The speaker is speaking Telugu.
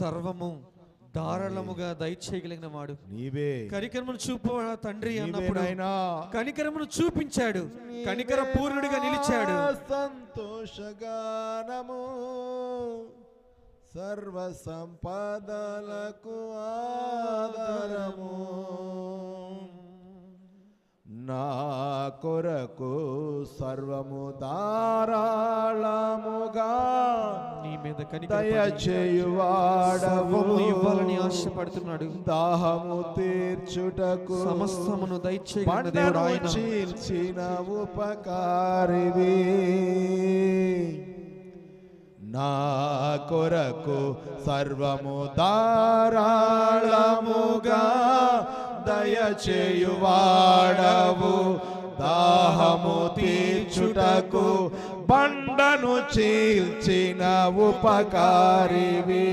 సర్వము ధారాళముగా దయచేయగలిగిన వాడు. నీవే. కనికరమును చూపు తండ్రి అన్నప్పుడు నాయనా. కనికరమును చూపించాడు. కనికర పూర్ణుడిగా నిలిచాడు. సంతోషగానము సర్వ సంపదలకు ఆధారము. నా కొరకు సర్వము ధారాళముగా నీ మీద దయచేయువాడవు. ఇవ్వాలని ఆశపడుతున్నాడు. దాహము తీర్చుటకు సమస్తమును దయచేయగలిగిన దేవుడు ఆయన. చీల్చిన ఉపకారివి. నా కొరకు సర్వము ధారాళముగా దయచేయువాడవు దాహము తీర్చుటకు బండను చీల్చిన ఉపకారివి.